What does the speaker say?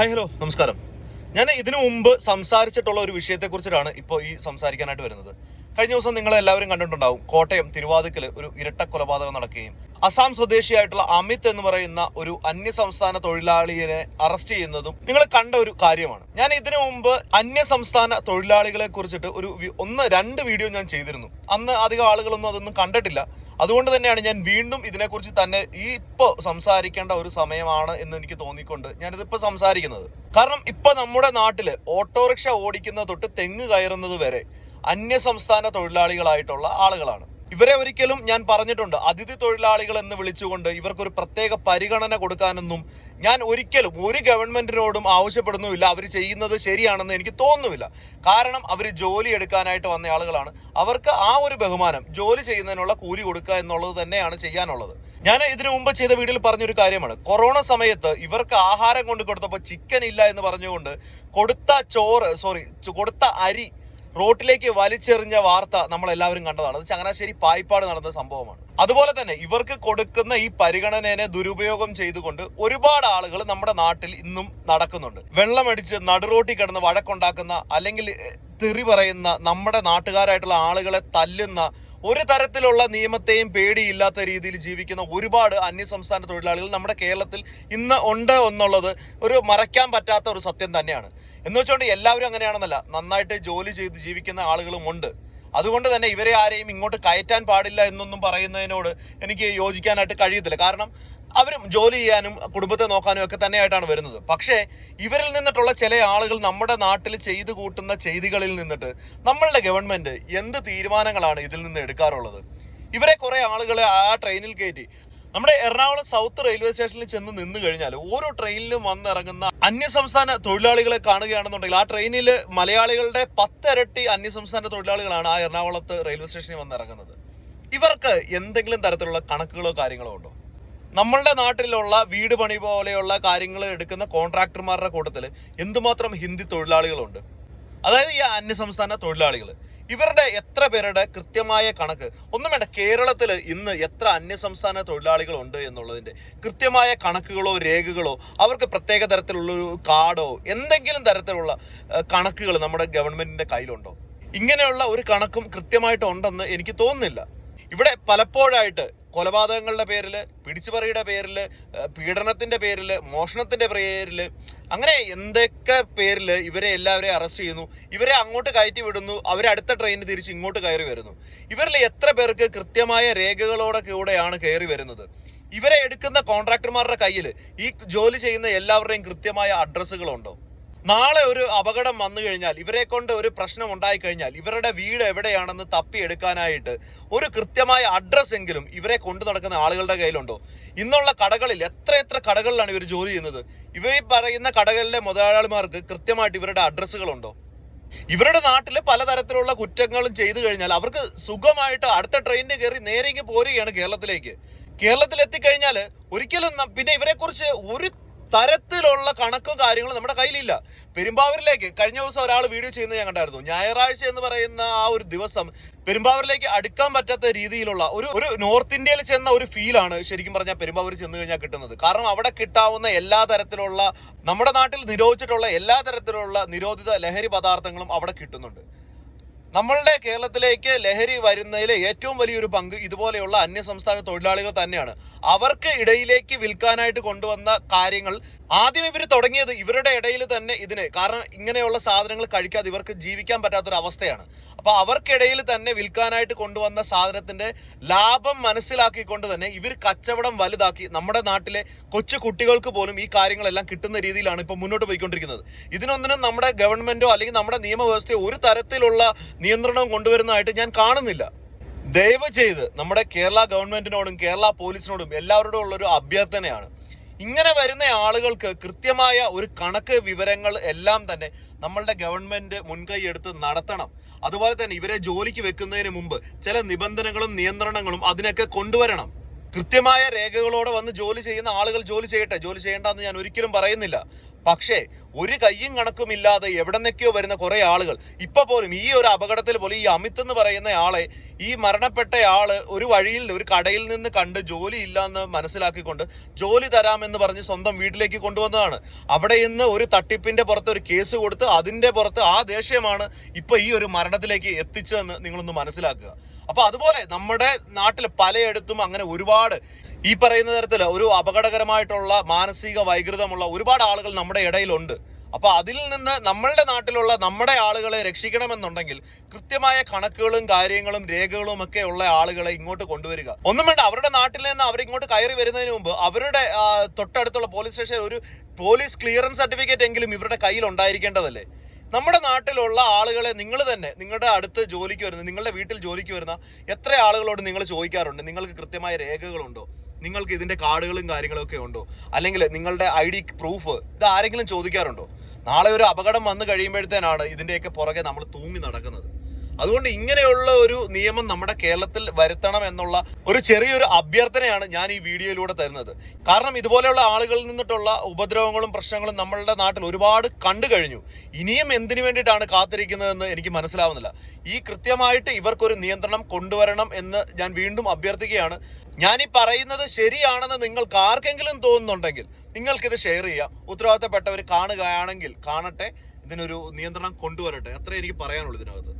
Hi hello നമസ്കാരം. ഞാൻ ഇതിനു മുമ്പ് സംസാരിച്ചിട്ടുള്ള ഒരു വിഷയത്തെക്കുറിച്ചിട്ടാണ് ഇപ്പോൾ ഈ സംസാരിക്കാനായിട്ട് വരുന്നത്. കഴിഞ്ഞ ദിവസം നിങ്ങൾ എല്ലാവരും കണ്ടിട്ടുണ്ടാവും. കോട്ടയം തിരുവാതിക്കൽ ഒരു ഇരട്ട കൊലപാതകം നടക്കുകയും അസാം സ്വദേശിയായിട്ടുള്ള അമിത് എന്ന് പറയുന്ന ഒരു അന്യ സംസ്ഥാന തൊഴിലാളിയെ അറസ്റ്റ് ചെയ്യുന്നതും നിങ്ങൾ കണ്ട ഒരു കാര്യമാണ്. ഞാൻ ഇതിനു മുമ്പ് അന്യ സംസ്ഥാന തൊഴിലാളികളെ കുറിച്ചിട്ട് ഒരു ഒന്ന് രണ്ട് വീഡിയോ ഞാൻ ചെയ്തിരുന്നു. അന്ന് അധികം ആളുകളൊന്നും അതൊന്നും കണ്ടിട്ടില്ല. അതുകൊണ്ട് തന്നെയാണ് ഞാൻ വീണ്ടും ഇതിനെക്കുറിച്ച് തന്നെ ഈ ഇപ്പോൾ സംസാരിക്കേണ്ട ഒരു സമയമാണ് എന്ന് എനിക്ക് തോന്നിക്കൊണ്ട് ഞാനിതിപ്പോൾ സംസാരിക്കുന്നത്. കാരണം ഇപ്പൊ നമ്മുടെ നാട്ടിൽ ഓട്ടോറിക്ഷ ഓടിക്കുന്ന തൊട്ട് തെങ്ങ് കയറുന്നത് വരെ അന്യ സംസ്ഥാന തൊഴിലാളികളായിട്ടുള്ള ആളുകളാണ്. ഇവരെ ഒരിക്കലും ഞാൻ പറഞ്ഞിട്ടുണ്ട്. അതിഥി തൊഴിലാളികൾ എന്ന് വിളിച്ചുകൊണ്ട് ഇവർക്കൊരു പ്രത്യേക പരിഗണന കൊടുക്കാനൊന്നും ഞാൻ ഒരിക്കലും ഒരു ഗവൺമെന്റിനോടും ആവശ്യപ്പെടുന്നുമില്ല. അവർ ചെയ്യുന്നത് ശരിയാണെന്ന് എനിക്ക് തോന്നുന്നില്ല. കാരണം അവർ ജോലി എടുക്കാനായിട്ട് വന്ന ആളുകളാണ്. അവർക്ക് ആ ഒരു ബഹുമാനം ജോലി ചെയ്യുന്നതിനുള്ള കൂലി കൊടുക്കുക എന്നുള്ളത് തന്നെയാണ് ചെയ്യാനുള്ളത്. ഞാൻ ഇതിനു മുമ്പ് ചെയ്ത വീഡിയോയിൽ പറഞ്ഞൊരു കാര്യമാണ്. കൊറോണ സമയത്ത് ഇവർക്ക് ആഹാരം കൊണ്ട് കൊടുത്തപ്പോൾ ചിക്കൻ ഇല്ല എന്ന് പറഞ്ഞുകൊണ്ട് കൊടുത്ത ചോറ് സോറി കൊടുത്ത അരി റോട്ടിലേക്ക് വലിച്ചെറിഞ്ഞ വാർത്ത നമ്മൾ എല്ലാവരും കണ്ടതാണ്. അത് ചങ്ങനാശ്ശേരി പായിപ്പാട് നടന്ന സംഭവമാണ്. അതുപോലെ തന്നെ ഇവർക്ക് കൊടുക്കുന്ന ഈ പരിഗണനയെ ദുരുപയോഗം ചെയ്തുകൊണ്ട് ഒരുപാട് ആളുകൾ നമ്മുടെ നാട്ടിൽ ഇന്നും നടക്കുന്നുണ്ട്. വെള്ളമടിച്ച് നടുറോട്ടി കിടന്ന് വഴക്കുണ്ടാക്കുന്ന അല്ലെങ്കിൽ തെറി പറയുന്ന നമ്മുടെ നാട്ടുകാരായിട്ടുള്ള ആളുകളെ തല്ലുന്ന ഒരു തരത്തിലുള്ള നിയമത്തെയും പേടിയില്ലാത്ത രീതിയിൽ ജീവിക്കുന്ന ഒരുപാട് അന്യസംസ്ഥാന തൊഴിലാളികൾ നമ്മുടെ കേരളത്തിൽ ഇന്ന് ഉണ്ട് എന്നുള്ളത് ഒരു മറയ്ക്കാൻ പറ്റാത്ത ഒരു സത്യം തന്നെയാണ്. എന്ന് വെച്ചുകൊണ്ട് എല്ലാവരും അങ്ങനെയാണെന്നല്ല. നന്നായിട്ട് ജോലി ചെയ്ത് ജീവിക്കുന്ന ആളുകളും ഉണ്ട്. അതുകൊണ്ട് തന്നെ ഇവരെ ആരെയും ഇങ്ങോട്ട് കയറ്റാൻ പാടില്ല എന്നൊന്നും പറയുന്നതിനോട് എനിക്ക് യോജിക്കാനായിട്ട് കഴിയത്തില്ല. കാരണം അവരും ജോലി ചെയ്യാനും കുടുംബത്തെ നോക്കാനും ഒക്കെ തന്നെയായിട്ടാണ് വരുന്നത്. പക്ഷേ ഇവരിൽ നിന്നിട്ടുള്ള ചില ആളുകൾ നമ്മുടെ നാട്ടിൽ ചെയ്തു കൂട്ടുന്ന ചെയ്തികളിൽ നിന്നിട്ട് നമ്മളുടെ ഗവൺമെന്റ് എന്ത് തീരുമാനങ്ങളാണ് ഇതിൽ നിന്ന് എടുക്കാറുള്ളത്? ഇവരെ കുറെ ആളുകളെ ആ ട്രെയിനിൽ കയറ്റി. നമ്മുടെ എറണാകുളം സൗത്ത് റെയിൽവേ സ്റ്റേഷനിൽ ചെന്ന് നിന്ന് കഴിഞ്ഞാൽ ഓരോ ട്രെയിനിലും വന്നിറങ്ങുന്ന അന്യസംസ്ഥാന തൊഴിലാളികളെ കാണുകയാണെന്നുണ്ടെങ്കിൽ ആ ട്രെയിനിൽ മലയാളികളുടെ പത്തിരട്ടി അന്യസംസ്ഥാന തൊഴിലാളികളാണ് ആ എറണാകുളത്ത് റെയിൽവേ സ്റ്റേഷനിൽ വന്നിറങ്ങുന്നത് ഇവർക്ക് എന്തെങ്കിലും തരത്തിലുള്ള കണക്കുകളോ കാര്യങ്ങളോ ഉണ്ടോ? നമ്മളുടെ നാട്ടിലുള്ള വീട് പണി പോലെയുള്ള കാര്യങ്ങൾ എടുക്കുന്ന കോൺട്രാക്ടർമാരുടെ കൂട്ടത്തിൽ എന്തുമാത്രം ഹിന്ദി തൊഴിലാളികളുണ്ട്? അതായത് ഈ അന്യസംസ്ഥാന തൊഴിലാളികൾ ഇവരുടെ എത്ര പേരുടെ കൃത്യമായ കണക്ക്? ഒന്നും വേണ്ട കേരളത്തിൽ ഇന്ന് എത്ര അന്യസംസ്ഥാന തൊഴിലാളികൾ ഉണ്ട് എന്നുള്ളതിന്റെ കൃത്യമായ കണക്കുകളോ രേഖകളോ അവർക്ക് പ്രത്യേക തരത്തിലുള്ള ഒരു കാർഡോ എന്തെങ്കിലും തരത്തിലുള്ള കണക്കുകൾ നമ്മുടെ ഗവൺമെന്റിന്റെ കയ്യിലുണ്ടോ? ഇങ്ങനെയുള്ള ഒരു കണക്കും കൃത്യമായിട്ട് ഉണ്ടെന്ന് എനിക്ക് തോന്നുന്നില്ല. ഇവിടെ പലപ്പോഴായിട്ട് കൊലപാതകങ്ങളുടെ പേരിൽ പിടിച്ചുപറിയുടെ പേരിൽ പീഡനത്തിന്റെ പേരിൽ മോഷണത്തിന്റെ പേരിൽ അങ്ങനെ എന്തൊക്കെ പേരിൽ ഇവരെ എല്ലാവരെയും അറസ്റ്റ് ചെയ്യുന്നു? ഇവരെ അങ്ങോട്ട് കയറ്റി വിടുന്നു അവരെ അടുത്ത ട്രെയിനിൽ തിരിച്ച് ഇങ്ങോട്ട് കയറി വരുന്നു. ഇവരിൽ എത്ര പേർക്ക് കൃത്യമായ രേഖകളോടെ കൂടെയാണ് കയറി വരുന്നത്? ഇവരെ എടുക്കുന്ന കോൺട്രാക്ടർമാരുടെ കയ്യിൽ ഈ ജോലി ചെയ്യുന്ന എല്ലാവരുടെയും കൃത്യമായ അഡ്രസ്സുകളുണ്ടോ നാളെ ഒരു അപകടം വന്നു കഴിഞ്ഞാൽ ഇവരെ കൊണ്ട് ഒരു പ്രശ്നം ഉണ്ടായി കഴിഞ്ഞാൽ ഇവരുടെ വീട് എവിടെയാണെന്ന് തപ്പിയെടുക്കാനായിട്ട് ഒരു കൃത്യമായ അഡ്രസ് എങ്കിലും ഇവരെ കൊണ്ടു നടക്കുന്ന ആളുകളുടെ കയ്യിലുണ്ടോ? ഇന്നുള്ള കടകളിൽ എത്ര എത്ര കടകളിലാണ് ഇവർ ജോലി ചെയ്യുന്നത്? ഇവർ പറയുന്ന കടകളിലെ മുതലാളിമാർക്ക് കൃത്യമായിട്ട് ഇവരുടെ അഡ്രസ്സുകളുണ്ടോ ഇവരുടെ നാട്ടിൽ പലതരത്തിലുള്ള കുറ്റങ്ങളും ചെയ്തു കഴിഞ്ഞാൽ അവർക്ക് സുഖമായിട്ട് അടുത്ത ട്രെയിനിന് കയറി നേരെ പോരുകയാണ് കേരളത്തിലേക്ക്. കേരളത്തിൽ എത്തിക്കഴിഞ്ഞാൽ ഒരിക്കലും പിന്നെ ഇവരെ കുറിച്ച് ഒരു തരത്തിലുള്ള കണക്കും കാര്യങ്ങളും നമ്മുടെ കയ്യിലില്ല. പെരുമ്പാവൂരിലേക്ക് കഴിഞ്ഞ ദിവസം ഒരാൾ വീഡിയോ ചെയ്യുന്നത് ഞാൻ കണ്ടായിരുന്നു. ഞായറാഴ്ച എന്ന് പറയുന്ന ആ ഒരു ദിവസം പെരുമ്പാവൂരിലേക്ക് അടുക്കാൻ പറ്റാത്ത രീതിയിലുള്ള ഒരു ഒരു നോർത്ത് ഇന്ത്യയിൽ ചെന്ന ഒരു ഫീലാണ് ശരിക്കും പറഞ്ഞാൽ പെരുമ്പാവൂർ ചെന്ന് കഴിഞ്ഞാൽ കിട്ടുന്നത്. കാരണം അവിടെ കിട്ടാവുന്ന എല്ലാ തരത്തിലുള്ള നമ്മുടെ നാട്ടിൽ നിരോധിച്ചിട്ടുള്ള എല്ലാ തരത്തിലുള്ള നിരോധിത ലഹരി പദാർത്ഥങ്ങളും അവിടെ കിട്ടുന്നുണ്ട്. നമ്മളുടെ കേരളത്തിലേക്ക് ലഹരി വരുന്നതിലെ ഏറ്റവും വലിയൊരു പങ്ക് ഇതുപോലെയുള്ള അന്യ സംസ്ഥാന തൊഴിലാളികൾ തന്നെയാണ്. അവർക്ക് ഇടയിലേക്ക് വിൽക്കാനായിട്ട് കൊണ്ടുവന്ന കാര്യങ്ങൾ ആദ്യം ഇവർ തുടങ്ങിയത് ഇവരുടെ ഇടയിൽ തന്നെ ഇതിന്. കാരണം ഇങ്ങനെയുള്ള സാധനങ്ങൾ കഴിക്കാതെ ഇവർക്ക് ജീവിക്കാൻ പറ്റാത്തൊരു അവസ്ഥയാണ് അപ്പൊ അവർക്കിടയിൽ തന്നെ വിൽക്കാനായിട്ട് കൊണ്ടുവന്ന സാധനത്തിന്റെ ലാഭം മനസ്സിലാക്കിക്കൊണ്ട് തന്നെ ഇവർ കച്ചവടം വലുതാക്കി നമ്മുടെ നാട്ടിലെ കൊച്ചു കുട്ടികൾക്ക് പോലും ഈ കാര്യങ്ങളെല്ലാം കിട്ടുന്ന രീതിയിലാണ് ഇപ്പൊ മുന്നോട്ട് പോയിക്കൊണ്ടിരിക്കുന്നത്. ഇതിനൊന്നിനും നമ്മുടെ ഗവൺമെന്റോ അല്ലെങ്കിൽ നമ്മുടെ നിയമവ്യവസ്ഥയോ ഒരു തരത്തിലുള്ള നിയന്ത്രണവും കൊണ്ടുവരുന്നതായിട്ട് ഞാൻ കാണുന്നില്ല. ദയവ് ചെയ്ത് നമ്മുടെ കേരള ഗവൺമെന്റിനോടും കേരള പോലീസിനോടും എല്ലാവരോടും ഉള്ളൊരു അഭ്യർത്ഥനയാണ്. ഇങ്ങനെ വരുന്ന ആളുകൾക്ക് കൃത്യമായ ഒരു കണക്ക് വിവരങ്ങൾ എല്ലാം തന്നെ നമ്മളുടെ ഗവൺമെന്റ് മുൻകൈ എടുത്ത് നടത്തണം. അതുപോലെ തന്നെ ഇവരെ ജോലിക്ക് വെക്കുന്നതിന് മുമ്പ് ചില നിബന്ധനകളും നിയന്ത്രണങ്ങളും അതിനൊക്കെ കൊണ്ടുവരണം. കൃത്യമായ രേഖകളോടെ വന്ന് ജോലി ചെയ്യുന്ന ആളുകൾ ജോലി ചെയ്യട്ടെ? ജോലി ചെയ്യേണ്ടെന്ന് ഞാൻ ഒരിക്കലും പറയുന്നില്ല. പക്ഷേ ഒരു കയ്യും കണക്കുമില്ലാതെ എവിടെന്നൊക്കെയോ വരുന്ന കുറെ ആളുകൾ. ഇപ്പൊ പോലും ഈ ഒരു അപകടത്തിൽ പോലും ഈ അമിത് എന്ന് പറയുന്ന ആളെ ഈ മരണപ്പെട്ട ആൾ ഒരു വഴിയിൽ ഒരു കടയിൽ നിന്ന് കണ്ട് ജോലി ഇല്ലാന്ന് മനസ്സിലാക്കിക്കൊണ്ട് ജോലി തരാമെന്ന് പറഞ്ഞ് സ്വന്തം വീട്ടിലേക്ക് കൊണ്ടുവന്നതാണ്. അവിടെ നിന്ന് ഒരു തട്ടിപ്പിന്റെ പുറത്ത് ഒരു കേസ് കൊടുത്ത് അതിന്റെ പുറത്ത് ആ ദേഷ്യമാണ് ഇപ്പൊ ഈ ഒരു മരണത്തിലേക്ക് എത്തിച്ചതെന്ന് നിങ്ങളൊന്ന് മനസ്സിലാക്കുക. അപ്പൊ അതുപോലെ നമ്മുടെ നാട്ടിൽ പലയിടത്തും അങ്ങനെ ഒരുപാട് ഈ പറയുന്ന തരത്തിൽ ഒരു അപകടകരമായിട്ടുള്ള മാനസിക വൈകൃതമുള്ള ഒരുപാട് ആളുകൾ നമ്മുടെ ഇടയിലുണ്ട്. അപ്പൊ അതിൽ നിന്ന് നമ്മളുടെ നാട്ടിലുള്ള നമ്മുടെ ആളുകളെ രക്ഷിക്കണമെന്നുണ്ടെങ്കിൽ കൃത്യമായ കണക്കുകളും കാര്യങ്ങളും രേഖകളും ഒക്കെ ഉള്ള ആളുകളെ ഇങ്ങോട്ട് കൊണ്ടുവരിക. ഒന്നും വേണ്ട അവരുടെ നാട്ടിൽ നിന്ന് അവരിങ്ങോട്ട് കയറി വരുന്നതിന് മുമ്പ് അവരുടെ തൊട്ടടുത്തുള്ള പോലീസ് സ്റ്റേഷൻ ഒരു പോലീസ് ക്ലിയറൻസ് സർട്ടിഫിക്കറ്റ് എങ്കിലും ഇവരുടെ കയ്യിൽ ഉണ്ടായിരിക്കേണ്ടതല്ലേ? നമ്മുടെ നാട്ടിലുള്ള ആളുകളെ നിങ്ങൾ തന്നെ നിങ്ങളുടെ അടുത്ത് ജോലിക്ക് വരുന്ന നിങ്ങളുടെ വീട്ടിൽ ജോലിക്ക് വരുന്ന എത്ര ആളുകളോട് നിങ്ങൾ ചോദിക്കാറുണ്ട്? നിങ്ങൾക്ക് കൃത്യമായ രേഖകളുണ്ടോ? നിങ്ങൾക്ക് ഇതിന്റെ കാർഡുകളും കാര്യങ്ങളും ഒക്കെ ഉണ്ടോ? അല്ലെങ്കിൽ നിങ്ങളുടെ ഐ ഡി പ്രൂഫ് ഇത് ആരെങ്കിലും ചോദിക്കാറുണ്ടോ? നാളെ ഒരു അപകടം വന്നു കഴിയുമ്പോഴത്തേനാണ് ഇതിന്റെയൊക്കെ പുറകെ നമ്മൾ തൂങ്ങി നടക്കുന്നത്. അതുകൊണ്ട് ഇങ്ങനെയുള്ള ഒരു നിയമം നമ്മുടെ കേരളത്തിൽ വരുത്തണം എന്നുള്ള ഒരു ചെറിയൊരു അഭ്യർത്ഥനയാണ് ഞാൻ ഈ വീഡിയോയിലൂടെ തരുന്നത്. കാരണം ഇതുപോലെയുള്ള ആളുകളിൽ നിന്നിട്ടുള്ള ഉപദ്രവങ്ങളും പ്രശ്നങ്ങളും നമ്മളുടെ നാട്ടിൽ ഒരുപാട് കണ്ടു കഴിഞ്ഞു. ഇനിയും എന്തിനു വേണ്ടിയിട്ടാണ് കാത്തിരിക്കുന്നതെന്ന് എനിക്ക് മനസ്സിലാവുന്നില്ല. ഈ കൃത്യമായിട്ട് ഇവർക്കൊരു നിയന്ത്രണം കൊണ്ടുവരണം എന്ന് ഞാൻ വീണ്ടും അഭ്യർത്ഥിക്കുകയാണ്. ഞാൻ ഈ പറയുന്നത് ശരിയാണെന്ന് നിങ്ങൾക്ക് ആർക്കെങ്കിലും തോന്നുന്നുണ്ടെങ്കിൽ നിങ്ങൾക്കിത് ഷെയർ ചെയ്യാം. ഉത്തരവാദിത്തപ്പെട്ടവർ കാണുകയാണെങ്കിൽ കാണട്ടെ ഇതിനൊരു നിയന്ത്രണം കൊണ്ടുവരട്ടെ. അത്രേ എനിക്ക് പറയാനുള്ളൂ ഇതിനകത്ത്.